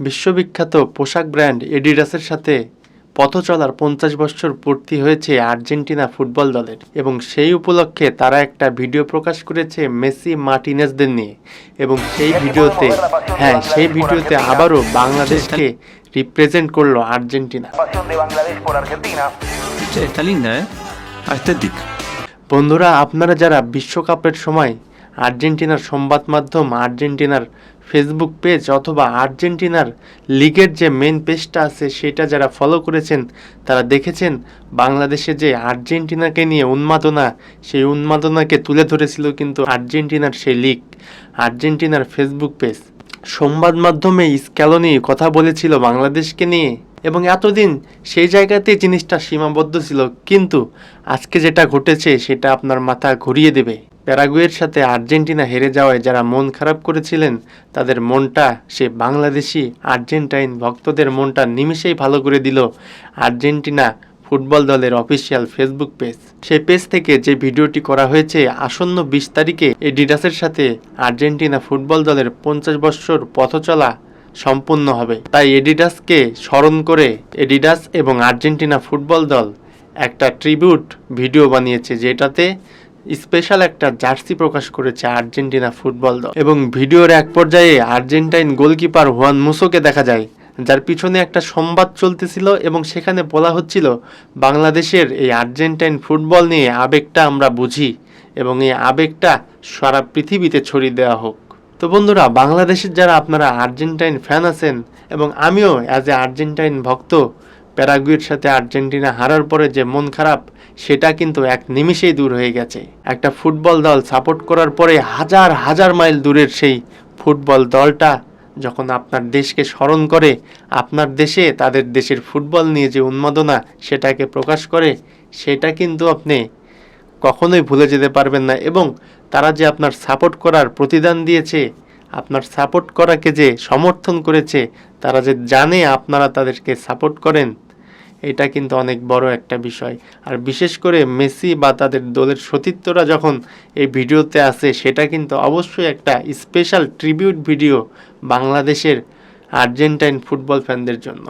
বিশ্ববিখ্যাত পোশাক ব্র্যান্ড এডিডাসের সাথে পথ চলার পঞ্চাশ বছর পূর্তি হয়েছে আর্জেন্টিনা ফুটবল দলের এবং সেই উপলক্ষে তারা একটা ভিডিও প্রকাশ করেছে মেসি মার্টিনেসদের নিয়ে এবং সেই ভিডিওতে হ্যাঁ সেই ভিডিওতে আবারও বাংলাদেশকে রিপ্রেজেন্ট করল আর্জেন্টিনা ¿eh? Aesthetic. বন্ধুরা আপনারা যারা বিশ্বকাপের সময় আর্জেন্টিনার সংবাদ মাধ্যম, আর্জেন্টিনার ফেসবুক পেজ অথবা আর্জেন্টিনার লিগের যে মেন পেজটা আছে সেটা যারা ফলো করেছেন, তারা দেখেছেন বাংলাদেশে যে আর্জেন্টিনাকে নিয়ে উন্মাদনা, সেই উন্মাদনাকে তুলে ধরেছিল কিন্তু আর্জেন্টিনার সেই লিগ আর্জেন্টিনার ফেসবুক পেজ সংবাদ মাধ্যমে স্ক্যালোনি কথা বলেছিল বাংলাদেশকে নিয়ে এবং এতদিন সেই জায়গাতে জিনিসটা সীমাবদ্ধ ছিল, কিন্তু আজকে যেটা ঘটেছে সেটা আপনার মাথা ঘুরিয়ে দেবে। প্যারাগুয়ের সাথে আর্জেন্টিনা হেরে যাওয়ায় যারা মন খারাপ করেছিলেন, তাদের মনটা, সে বাংলাদেশি আর্জেন্টাইন ভক্তদের মনটা নিমিষেই ভালো করে দিল আর্জেন্টিনা ফুটবল দলের অফিসিয়াল ফেসবুক পেজ। সেই পেজ থেকে যে ভিডিওটি করা হয়েছে, আসন্ন বিশ তারিখে এডিডাসের সাথে আর্জেন্টিনা ফুটবল দলের পঞ্চাশ বৎসর পথচলা সম্পূর্ণ হবে। তাই এডিডাসকে স্মরণ করে এডিডাস এবং আর্জেন্টিনা ফুটবল দল একটা ট্রিবিউট ভিডিও বানিয়েছে, যেটাতে স্পেশাল একটা জার্সি প্রকাশ করেছে আর্জেন্টিনা ফুটবল দল। এবং ভিডিওর এক পর্যায়ে আর্জেন্টাইন গোলকিপার হুয়ান মুসোকে দেখা যায়, যার পিছনে একটা সংবাদ চলতেছিল এবং সেখানে বলা হচ্ছিল, বাংলাদেশের এই আর্জেন্টাইন ফুটবল নিয়ে আবেগটা আমরা বুঝি এবং এই আবেগটা সারা পৃথিবীতে ছড়িয়ে দেওয়া হোক। তো বন্ধুরা, বাংলাদেশের যারা আপনারা আর্জেন্টাইন ফ্যান আছেন এবং আমিও অ্যাজ এ আর্জেন্টাইন ভক্ত প্যারাগুয়ের সাথে আর্জেন্টিনা হারার পরে যে মন খারাপ, সেটা কিন্তু এক নিমিষেই দূর হয়ে গেছে। একটা ফুটবল দল সাপোর্ট করার পরে হাজার হাজার মাইল দূরের সেই ফুটবল দলটা যখন আপনার দেশকে স্মরণ করে, আপনার দেশে তাদের দেশের ফুটবল নিয়ে যে উন্মাদনা সেটাকে প্রকাশ করে, সেটা কিন্তু আপনি কখনোই ভুলে যেতে পারবেন না এবং তারা যে আপনার সাপোর্ট করার প্রতিদান দিয়েছে, আপনার সাপোর্ট করাকে যে সমর্থন করেছে, তারা যে জানে আপনারা তাদেরকে সাপোর্ট করেন এটা কিন্তু অনেক বড় একটা বিষয়। আর বিশেষ করে মেসি বা তাদের দলের সতীর্থরা যখন এই ভিডিওতে আসে সেটা কিন্তু অবশ্যই একটা স্পেশাল ট্রিবিউট ভিডিও বাংলাদেশের আর্জেন্টাইন ফুটবল ফ্যানদের জন্য।